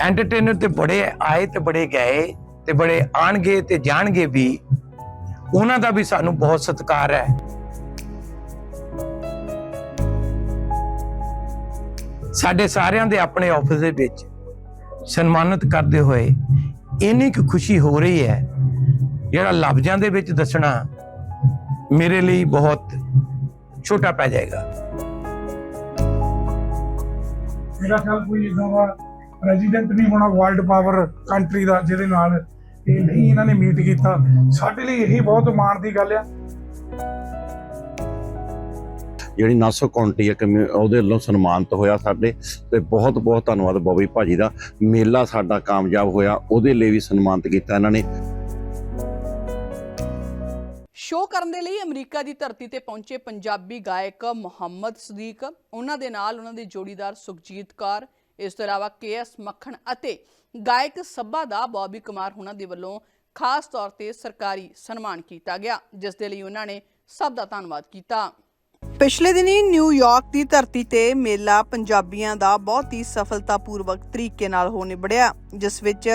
Entertainer ਤੇ ਬੜੇ ਆਏ ਤੇ ਬੜੇ ਗਏ ਤੇ ਬੜੇ ਆਣਗੇ ਤੇ ਜਾਣਗੇ ਵੀ। ਉਹਨਾਂ ਦਾ ਵੀ ਸਾਨੂੰ ਬਹੁਤ ਸਤਿਕਾਰ ਹੈ। ਸਾਡੇ ਸਾਰਿਆਂ ਦੇ ਆਪਣੇ ਆਫਿਸ ਦੇ ਵਿੱਚ ਸਨਮਾਨਿਤ ਕਰਦੇ ਹੋਏ ਇੰਨੀ ਕੁ ਖੁਸ਼ੀ ਹੋ ਰਹੀ ਹੈ, ਜਿਹੜਾ ਲਫ਼ਜ਼ਾਂ ਦੇ ਵਿੱਚ ਦੱਸਣਾ ਮੇਰੇ ਲਈ ਬਹੁਤ ਛੋਟਾ ਪੈ ਜਾਏਗਾ। ਮੇਰਾ ਖਿਆਲ ਕੋਈ ਇਦਾਂ ਦਾ ਪ੍ਰੈਜ਼ੀਡੈਂਟ ਨਹੀਂ ਹੋਣਾ ਵਰਲਡ ਪਾਵਰ ਕੰਟਰੀ ਦਾ ਜਿਹਦੇ ਨਾਲ ਇਹ ਨਹੀਂ ਇਹਨਾਂ ਨੇ ਮੀਟ ਕੀਤਾ। ਸਾਡੇ ਲਈ ਇਹੀ ਬਹੁਤ ਮਾਣ ਦੀ ਗੱਲ ਆ। ਜਿਹੜੀ ਨਾਸੋ ਕਾਉਂਟੀ ਹੈ ਉਹਦੇ ਵੱਲੋਂ ਸਨਮਾਨਿਤ ਹੋਇਆ ਸਾਡੇ ਤੇ ਬਹੁਤ ਬਹੁਤ ਧੰਨਵਾਦ ਬੋਬੀ ਭਾਜੀ ਦਾ। ਮੇਲਾ ਸਾਡਾ ਕਾਮਯਾਬ ਹੋਇਆ ਉਹਦੇ ਲਈ ਵੀ ਸਨਮਾਨਿਤ ਕੀਤਾ ਇਹਨਾਂ ਨੇ। ਸ਼ੋਅ ਕਰਨ ਦੇ ਲਈ ਅਮਰੀਕਾ ਦੀ ਧਰਤੀ ਤੇ ਪਹੁੰਚੇ ਪੰਜਾਬੀ ਗਾਇਕ ਮੁਹੰਮਦ ਸਦੀਕ। ਉਹਨਾਂ ਦੇ ਨਾਲ ਉਹਨਾਂ ਦੇ ਜੋੜੀਦਾਰ ਸੁਖਜੀਤ ਕੌਰ ਇਸ ਤੋਂ ਇਲਾਵਾ ਕੇਐਸ ਮੱਖਣ ਅਤੇ ਗਾਇਕ ਸੱਬਾ ਦਾ ਬੌਬੀ ਕੁਮਾਰ ਉਹਨਾਂ ਦੇ ਵੱਲੋਂ ਖਾਸ ਤੌਰ ਤੇ ਸਰਕਾਰੀ ਸਨਮਾਨ ਕੀਤਾ ਗਿਆ, ਜਿਸ ਦੇ ਲਈ ਉਹਨਾਂ ਨੇ ਸਭ ਦਾ ਧੰਨਵਾਦ ਕੀਤਾ। ਪਿਛਲੇ ਦਿਨੀ ਨਿਊਯਾਰਕ ਦੀ ਧਰਤੀ ਤੇ ਮੇਲਾ ਪੰਜਾਬੀਆਂ ਦਾ ਬਹੁਤ ਹੀ ਸਫਲਤਾਪੂਰਵਕ ਤਰੀਕੇ ਨਾਲ ਹੋ ਨਿਬੜਿਆ, ਜਿਸ ਵਿੱਚ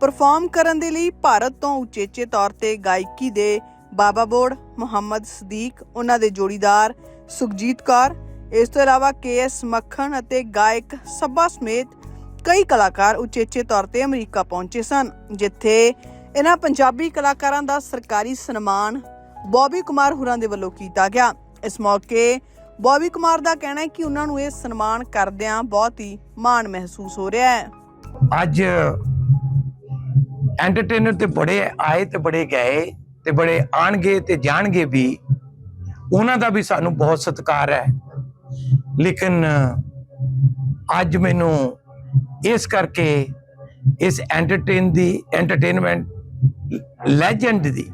ਪਰਫਾਰਮ ਕਰਨ ਦੇ ਲਈ ਭਾਰਤ ਤੋਂ ਉਚੇਚੇ ਤੌਰ ਤੇ ਗਾਇਕੀ ਦੇ ਬਾਬਾ ਬੋੜ, ਮੁਹੰਮਦ ਸਦੀਕ, ਉਹਨਾਂ ਦੇ ਜੋੜੀਦਾਰ ਸੁਖਜੀਤ ਕੌਰ ਇਸ ਤੋਂ ਇਲਾਵਾ ਕੇਐਸ ਮੱਖਣ ਅਤੇ ਗਾਇਕ ਸੱਬਾ ਸਮੇਤ ਕਈ ਕਲਾਕਾਰ ਉਚੇਚੇ ਤੌਰ ਤੇ ਅਮਰੀਕਾ ਪਹੁੰਚੇ ਸਨ, ਜਿੱਥੇ ਇਹਨਾਂ ਪੰਜਾਬੀ ਕਲਾਕਾਰਾਂ ਦਾ ਸਰਕਾਰੀ ਸਨਮਾਨ ਬੌਬੀ ਕੁਮਾਰ ਹੁਰਾਂ ਦੇ ਵੱਲੋਂ ਕੀਤਾ ਗਿਆ। ਇਸ ਮੌਕੇ ਬੌਬੀ ਕੁਮਾਰ ਦਾ ਕਹਿਣਾ ਹੈ ਕਿ ਉਹਨਾਂ ਨੂੰ ਇਹ ਸਨਮਾਨ ਕਰਦਿਆਂ ਬਹੁਤ ਹੀ ਮਾਣ ਮਹਿਸੂਸ ਹੋ ਰਿਹਾ ਹੈ। ਅੱਜ ਐਂਟਰਟੇਨਰ ਤੇ ਬੜੇ ਆਏ ਤੇ ਬੜੇ ਗਏ ਤੇ ਬੜੇ ਆਣਗੇ ਤੇ ਜਾਣਗੇ ਵੀ ਉਹਨਾਂ ਦਾ ਵੀ ਸਾਨੂੰ ਬਹੁਤ ਸਤਿਕਾਰ ਹੈ। ਲੇਕਿਨ ਅੱਜ ਮੈਨੂੰ ਇਸ ਕਰਕੇ ਇਸ ਐਂਟਰਟੇਨ ਦੀ ਐਂਟਰਟੇਨਮੈਂਟ ਲੈਜੈਂਡ ਦੀ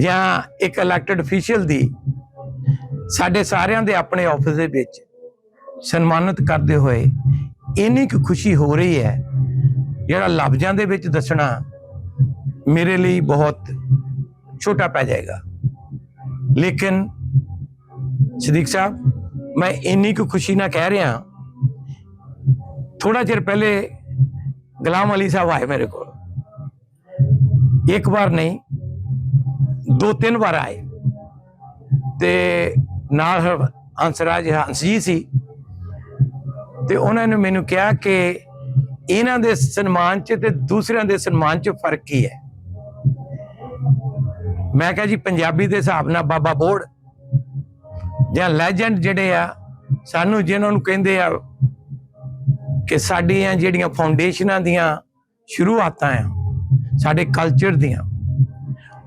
ਜਾਂ ਇੱਕ ਇਲੈਕਟਡ ਅਫੀਸ਼ੀਅਲ ਦੀ ਸਾਡੇ ਸਾਰਿਆਂ ਦੇ ਆਪਣੇ ਆਫਿਸ ਦੇ ਵਿੱਚ ਸਨਮਾਨਿਤ ਕਰਦੇ ਹੋਏ ਇੰਨੀ ਕੁ ਖੁਸ਼ੀ ਹੋ ਰਹੀ ਹੈ, ਜਿਹੜਾ ਲਫ਼ਜ਼ਾਂ ਦੇ ਵਿੱਚ ਦੱਸਣਾ ਮੇਰੇ ਲਈ ਬਹੁਤ ਛੋਟਾ ਪੈ ਜਾਏਗਾ। ਲੇਕਿਨ ਸਦੀਕ ਸਾਹਿਬ, ਮੈਂ ਇੰਨੀ ਕੁ ਖੁਸ਼ੀ ਨਾਲ ਕਹਿ ਰਿਹਾ ਥੋੜਾ ਚਿਰ ਪਹਿਲੇ ਗੁਲਾਮ ਅਲੀ ਸਾਹਿਬ ਆਏ ਮੇਰੇ ਕੋਲ। ਇੱਕ ਵਾਰ ਨਹੀਂ, ਦੋ ਤਿੰਨ ਵਾਰ ਆਏ। ਤੇ ਨਾਲ ਹਰ- ਹੰਸਰਾਜ ਹੰਸ ਜੀ ਸੀ। ਤੇ ਉਹਨਾਂ ਨੇ ਮੈਨੂੰ ਕਿਹਾ ਕਿ ਇਹਨਾਂ ਦੇ ਸਨਮਾਨ 'ਚ ਤੇ ਦੂਸਰਿਆਂ ਦੇ ਸਨਮਾਨ 'ਚ ਫ਼ਰਕ ਕੀ ਹੈ? ਮੈਂ ਕਿਹਾ ਜੀ, ਪੰਜਾਬੀ ਦੇ ਹਿਸਾਬ ਨਾਲ ਬਾਬਾ ਬੋੜ ਜਾਂ ਲੈਜੈਂਡ ਜਿਹੜੇ ਆ, ਸਾਨੂੰ ਜਿਹਨਾਂ ਨੂੰ ਕਹਿੰਦੇ ਆ ਕਿ ਸਾਡੀਆਂ ਜਿਹੜੀਆਂ ਫਾਊਂਡੇਸ਼ਨਾਂ ਦੀਆਂ ਸ਼ੁਰੂਆਤਾਂ ਆ, ਸਾਡੇ ਕਲਚਰ ਦੀਆਂ,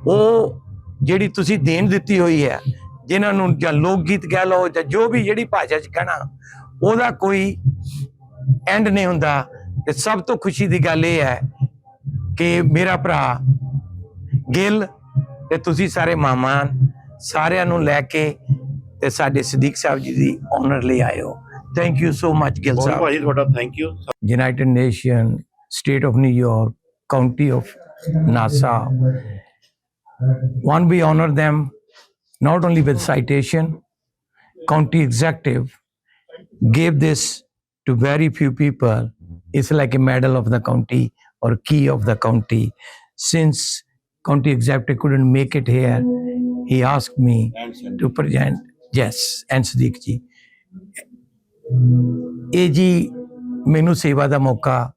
ਉਹ ਜਿਹੜੀ ਤੁਸੀਂ ਦੇਣ ਦਿੱਤੀ ਹੋਈ ਹੈ ਜਿਨ੍ਹਾਂ ਨੂੰ ਜਾਂ ਲੋਕ ਗੀਤ ਕਹਿ ਲਓ ਜਾਂ ਜੋ ਵੀ ਜਿਹੜੀ ਭਾਸ਼ਾ 'ਚ ਕਹਿਣਾ, ਉਹਦਾ ਕੋਈ ਐਂਡ ਨਹੀਂ ਹੁੰਦਾ। ਤੇ ਸਭ ਤੋਂ ਖੁਸ਼ੀ ਦੀ ਗੱਲ ਇਹ ਹੈ ਕਿ ਮੇਰਾ ਭਰਾ ਗਿੱਲ ਤੇ ਤੁਸੀਂ ਸਾਰੇ ਮਹਿਮਾਨ ਸਾਰਿਆਂ ਨੂੰ ਲੈ ਕੇ ਤੇ ਸਾਡੇ ਸਦੀਕ ਸਾਹਿਬ ਜੀ ਦੀ ਆਨਰ ਲਈ ਆਏ ਹੋ thank you so much Gill Bobby ਸਾਹਿਬ ਭਾਜੀ ਤੁਹਾਡਾ thank you United Nation, State of New York, County of Nassau. One, we honor them not only with citation, county executive gave this to very few people. It's like a medal of the county or key of the county. Since county executive couldn't make it here, he asked me to present. Yes, and Sadiq ji. ਇਹ ਜੀ ਮੈਨੂੰ ਸੇਵਾ ਦਾ ਮੌਕਾ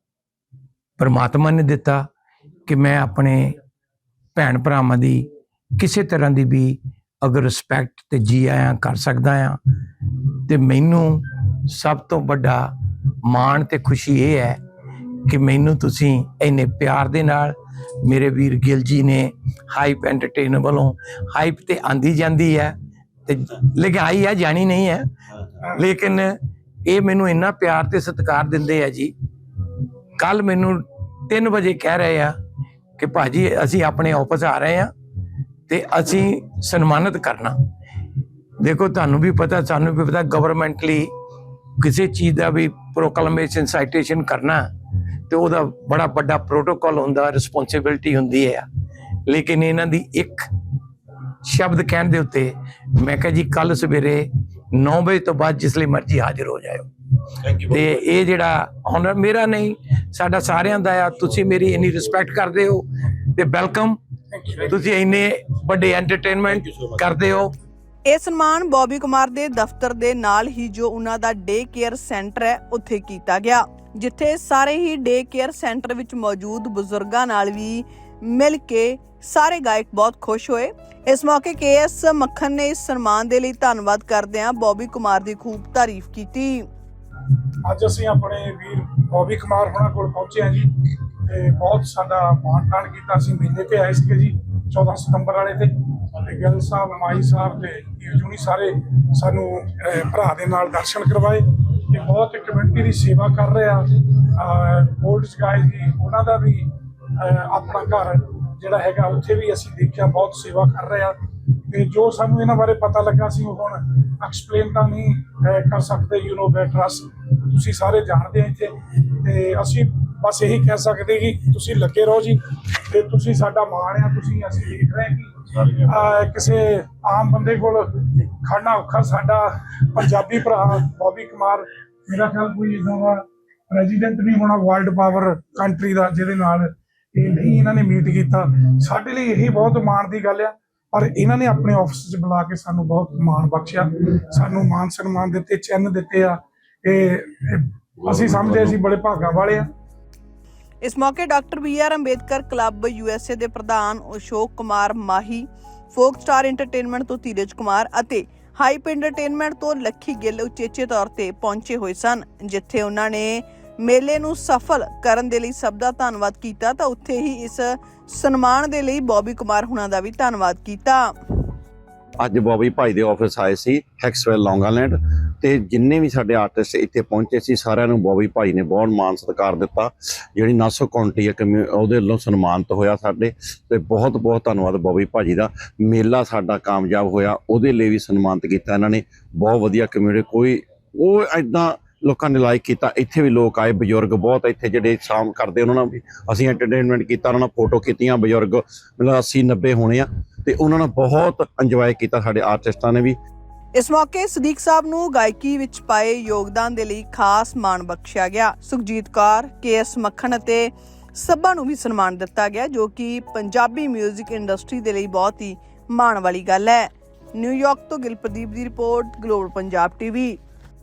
ਪਰਮਾਤਮਾ ਨੇ ਦਿੱਤਾ ਕਿ ਮੈਂ ਆਪਣੇ ਭੈਣ ਭਰਾਵਾਂ ਦੀ ਕਿਸੇ ਤਰ੍ਹਾਂ ਦੀ ਵੀ ਅਗਰ ਰਿਸਪੈਕਟ ਤੇ ਜੀ ਆਇਆਂ ਕਰ ਸਕਦਾ ਆ। ਤੇ ਮੈਨੂੰ ਸਭ ਤੋਂ ਵੱਡਾ ਮਾਣ ਤੇ ਖੁਸ਼ੀ ਇਹ ਹੈ ਕਿ ਮੈਨੂੰ ਤੁਸੀਂ ਇੰਨੇ ਪਿਆਰ ਦੇ ਨਾਲ ਮੇਰੇ ਵੀਰ ਗਿੱਲ ਜੀ ਨੇ ਹਾਈਪ ਐਂਟਰਟੇਨਰ ਵੱਲੋਂ ਹਾਈਪ ਤੇ ਆਂਦੀ ਜਾਂਦੀ ਹੈ। ਤੇ ਲਗਾਈ ਹੈ ਜਾਣੀ ਨਹੀਂ ਹੈ ਲੇਕਿਨ ਇਹ ਮੈਨੂੰ ਇੰਨਾ ਪਿਆਰ ਤੇ ਸਤਿਕਾਰ ਦਿੰਦੇ ਆ ਜੀ। ਕੱਲ ਮੈਨੂੰ 3 ਵਜੇ ਕਹਿ ਰਹੇ ਆ ਕਿ ਭਾਜੀ ਅਸੀਂ ਆਪਣੇ ਆਫਿਸ ਆ ਰਹੇ ਆ ਤੇ ਅਸੀਂ ਸਨਮਾਨਿਤ ਕਰਨਾ। ਦੇਖੋ, ਤੁਹਾਨੂੰ ਵੀ ਪਤਾ, ਸਾਨੂੰ ਵੀ ਪਤਾ ਗਵਰਨਮੈਂਟਲੀ ਕਿਸੇ ਚੀਜ਼ ਦਾ ਵੀ ਪ੍ਰੋਕਲਮੇਸ਼ਨ ਸਾਈਟੇਸ਼ਨ ਕਰਨਾ, ਤੇ ਉਹਦਾ ਬੜਾ ਵੱਡਾ ਪ੍ਰੋਟੋਕਾਲ ਹੁੰਦਾ ਰਿਸਪੌਂਸਿਬਿਲਟੀ ਹੁੰਦੀ ਹੈ ਲੇਕਿਨ ਇਹਨਾਂ ਦੀ ਇੱਕ ਸ਼ਬਦ ਕਹਿਣ ਦੇ ਉੱਤੇ ਮੈਂ ਕਿਹਾ ਜੀ ਕੱਲ ਸਵੇਰੇ 9 ਵਜੇ ਤੋਂ ਬਾਅਦ ਜਿਸ ਲਈ ਮਰਜ਼ੀ ਹਾਜ਼ਰ ਹੋ ਜਾਇਓ। ਥੈਂਕ ਤੇ ਇਹ ਜਿਹੜਾ ਹੁਣ ਮੇਰਾ ਨਹੀਂ ਸਾਡਾ ਸਾਰਿਆਂ ਦਾ ਆ। ਤੁਸੀਂ ਮੇਰੀ ਇੰਨੀ ਰਿਸਪੈਕਟ ਕਰਦੇ ਹੋ ਤੇ ਵੈਲਕਮ ਤੁਸੀਂ ਇੰਨੇ ਵੱਡੇ ਐਂਟਰਟੇਨਮੈਂਟ ਕਰਦੇ ਹੋ। ਇਹ ਸਨਮਾਨ ਬੌਬੀ ਕੁਮਾਰ ਦੇ ਦਫ਼ਤਰ ਦੇ ਨਾਲ ਹੀ ਜੋ ਉਹਨਾਂ ਦਾ ਡੇ ਕੇਅਰ ਸੈਂਟਰ ਹੈ ਉੱਥੇ ਕੀਤਾ ਗਿਆ। ਜਿੱਥੇ ਸਾਰੇ ਹੀ ਡੇ ਕੇਅਰ ਸੈਂਟਰ ਵਿੱਚ ਮੌਜੂਦ ਬਜ਼ੁਰਗਾਂ ਨਾਲ ਵੀ ਮਿਲ ਕੇ ਸਾਰੇ ਗਾਇਕ ਬਹੁਤ ਖੁਸ਼ ਹੋਏ। ਇਸ ਮੌਕੇ ਕੇਐਸ ਮੱਖਣ ਨੇ ਇਸ ਸਨਮਾਨ ਦੇ ਲਈ ਧੰਨਵਾਦ ਕਰਦਿਆਂ ਬੌਬੀ ਕੁਮਾਰ ਦੀ ਖੂਬ ਤਾਰੀਫ ਕੀਤੀ। ਅੱਜ ਅਸੀਂ ਆਪਣੇ ਵੀਰ ਬੌਬੀ ਕੁਮਾਰ ਹੋਣਾ ਕੋਲ ਪਹੁੰਚੇ ਹਾਂ ਜੀ ਤੇ ਬਹੁਤ ਸਾਡਾ ਮਾਣ ਤਾਣ ਕੀਤਾ। ਅਸੀਂ ਮੇਲੇ ਤੇ ਆਏ ਸੀਗੇ ਜੀ 14 ਸਤੰਬਰ ਵਾਲੇ ਤੇ। ਤੇ ਗਿੱਲ ਸਾਹਿਬ ਮਾਈ ਸਾਹਿਬ ਤੇ ਯੂਨੀ ਸਾਰੇ ਸਾਨੂੰ ਭਰਾ ਦੇ ਨਾਲ ਦਰਸ਼ਨ ਕਰਵਾਏ। ਇਹ ਬਹੁਤ ਕਮਿਊਨਿਟੀ ਦੀ ਸੇਵਾ ਕਰ ਰਹੇ ਆ। 올ਡ ਸਕਾਈ ਜੀ, ਉਹਨਾਂ ਦਾ ਵੀ ਆਪਣਾ ਘਰ ਜਿਹੜਾ ਹੈਗਾ, ਉੱਥੇ ਵੀ ਅਸੀਂ ਦੇਖਿਆ, ਬਹੁਤ ਸੇਵਾ ਕਰ ਰਹੇ ਆ ਤੇ ਜੋ ਸਾਨੂੰ ਇਹਨਾਂ ਬਾਰੇ ਪਤਾ ਲੱਗਾ ਸੀ ਉਹ ਹੁਣ ਐਕਸਪਲੇਨ ਤਾਂ ਨਹੀਂ ਕਰ ਸਕਦੇ ਯੂ نو ਬੈਟਰ ਅਸ ਤੁਸੀਂ ਸਾਰੇ ਜਾਣਦੇ ਆ ਇੱਥੇ। ਤੇ ਅਸੀਂ ਬਸ ਇਹੀ ਕਹਿ ਸਕਦੇ ਕਿ ਤੁਸੀਂ ਲੱਗੇ ਰਹੋ ਜੀ। ਤੇ ਤੁਸੀਂ ਸਾਡਾ ਮਾਣ ਆ, ਤੁਸੀਂ ਅਸੀਂ ਦੇਖ ਰਹੇ ਕਿ ਕਿਸੇ ਆਮ ਬੰਦੇ ਕੋਲ ਖੜਨਾ ਔਖਾ ਸਾਡਾ ਪੰਜਾਬੀ ਭਰਾ ਬੋਬੀ ਕੁਮਾਰ। ਮੇਰਾ ਖਿਆਲ ਕੋਈ ਇਦਾਂ ਦਾ ਪ੍ਰੈਜ਼ੀਡੈਂਟ ਨਹੀਂ ਹੋਣਾ ਵਰਲਡ ਪਾਵਰ ਕੰਟਰੀ ਦਾ, ਜਿਹਦੇ ਨਾਲ ਇਹ ਨਹੀਂ ਇਹਨਾਂ ਨੇ ਮੀਟ ਕੀਤਾ। ਸਾਡੇ ਲਈ ਇਹ ਬਹੁਤ ਮਾਣ ਦੀ ਗੱਲ ਆ, ਪਰ ਇਹਨਾਂ ਨੇ ਆਪਣੇ ਆਫਿਸ 'ਚ ਬੁਲਾ ਕੇ ਸਾਨੂੰ ਬਹੁਤ ਮਾਣ ਬਖਸ਼ਿਆ। ਸਾਨੂੰ ਮਾਨ ਸਨਮਾਨ ਦਿੱਤੇ, ਚਿੰਨ੍ਹ ਦਿੱਤੇ ਆ। ਇਹ ਅਸੀਂ ਸਮਝਦੇ ਅਸੀਂ ਬੜੇ ਭਾਗਾਂ ਵਾਲੇ ਆ। ਇਸ ਮੌਕੇ doctor B R Ambedkar club USA ਦੇ ਪ੍ਰਧਾਨ Ashok Kumar Mahi, folk star entertainment ਤੋਂ ਧੀਰਜ ਕੁਮਾਰ ਅਤੇ ਹਾਈਪ ਐਂਟਰਟੇਨਮੈਂਟ ਤੋਂ ਲੱਖੀ ਗਿੱਲ ਉਚੇਚੇ ਤੌਰ ਤੇ ਪਹੁੰਚੇ ਹੋਏ ਸਨ, ਜਿੱਥੇ ਉਹਨਾਂ ਨੇ ਮੇਲੇ ਨੂੰ ਸਫਲ ਕਰਨ ਦੇ ਲਈ ਸਭ ਦਾ ਧੰਨਵਾਦ ਕੀਤਾ, ਤਾਂ ਉੱਥੇ ਹੀ ਇਸ ਸਨਮਾਨ ਦੇ ਲਈ ਬੌਬੀ ਕੁਮਾਰ ਹੁਣਾਂ ਦਾ ਵੀ ਧੰਨਵਾਦ ਕੀਤਾ। ਅੱਜ ਬੋਬੀ ਭਾਈ ਦੇ ਆਫਿਸ ਆਏ ਸੀ ਹੈਕਸਵੈਲ ਲੌਂਗਾਲੈਂਡ ਤੇ ਜਿੰਨੇ ਵੀ ਸਾਡੇ ਆਰਟਿਸਟ ਇੱਥੇ ਪਹੁੰਚੇ ਸੀ, ਸਾਰਿਆਂ ਨੂੰ ਬੋਬੀ ਭਾਈ ਨੇ ਬਹੁਤ ਮਾਣ ਸਤਿਕਾਰ ਦਿੱਤਾ। ਜਿਹੜੀ ਨਾਸੋ ਕਾਉਂਟੀ ਹੈ ਉਹਦੇ ਵੱਲੋਂ ਸਨਮਾਨਿਤ ਹੋਇਆ ਸਾਡੇ, ਤੇ ਬਹੁਤ ਬਹੁਤ ਧੰਨਵਾਦ ਬੋਬੀ ਭਾਜੀ ਦਾ। ਮੇਲਾ ਸਾਡਾ ਕਾਮਯਾਬ ਹੋਇਆ, ਉਹਦੇ ਲਈ ਵੀ ਸਨਮਾਨਿਤ ਕੀਤਾ ਇਹਨਾਂ ਨੇ। ਬਹੁਤ ਵਧੀਆ ਕਮਿਊਨਿਟੀ ਕੋਈ, ਉਹ ਐਦਾਂ ਲੋਕਾਂ ਨੇ ਲਾਈਕ ਕੀਤਾ, ਇੱਥੇ ਵੀ ਲੋਕ ਆਏ, ਬਜ਼ੁਰਗ ਬਹੁਤ ਇੱਥੇ ਜਿਹੜੇ ਸ਼ਾਮ ਕਰਦੇ, ਉਹਨਾਂ ਨਾਲ ਵੀ ਅਸੀਂ ਐਂਟਰਟੇਨਮੈਂਟ ਕੀਤਾ, ਉਹਨਾਂ ਨਾਲ ਫੋਟੋ ਕੀਤੀਆਂ, ਬਜ਼ੁਰਗ ਮਤਲਬ 80 90 ਹੋਣੇ ਆ, ਤੇ ਉਹਨਾਂ ਨੇ ਬਹੁਤ ਇੰਜੋਏ ਕੀਤਾ ਸਾਡੇ ਆਰਟਿਸਟਾਂ ਨੇ ਵੀ। ਇਸ ਮੌਕੇ ਸਦੀਕ ਸਾਹਿਬ ਨੂੰ ਗਾਇਕੀ ਵਿੱਚ ਪਾਏ ਯੋਗਦਾਨ ਦੇ ਲਈ ਖਾਸ ਮਾਣ ਬਖਸ਼ਿਆ ਗਿਆ। ਸੁਖਜੀਤ ਕੌਰ ਕੇਐਸ ਮੱਖਣ ਅਤੇ ਸੱਬਾ ਨੂੰ ਵੀ ਸਨਮਾਨ ਦਿੱਤਾ ਗਿਆ, ਜੋ ਕਿ ਪੰਜਾਬੀ 뮤직 ਇੰਡਸਟਰੀ ਦੇ ਲਈ ਬਹੁਤ ਹੀ ਮਾਣ ਵਾਲੀ ਗੱਲ ਹੈ। ਨਿਊਯਾਰਕ ਤੋਂ ਗਿਲਪ੍ਰਦੀਪ ਦੀ ਰਿਪੋਰਟ, ਗਲੋਬਲ ਪੰਜਾਬ ਟੀਵੀ।